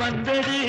வந்தடி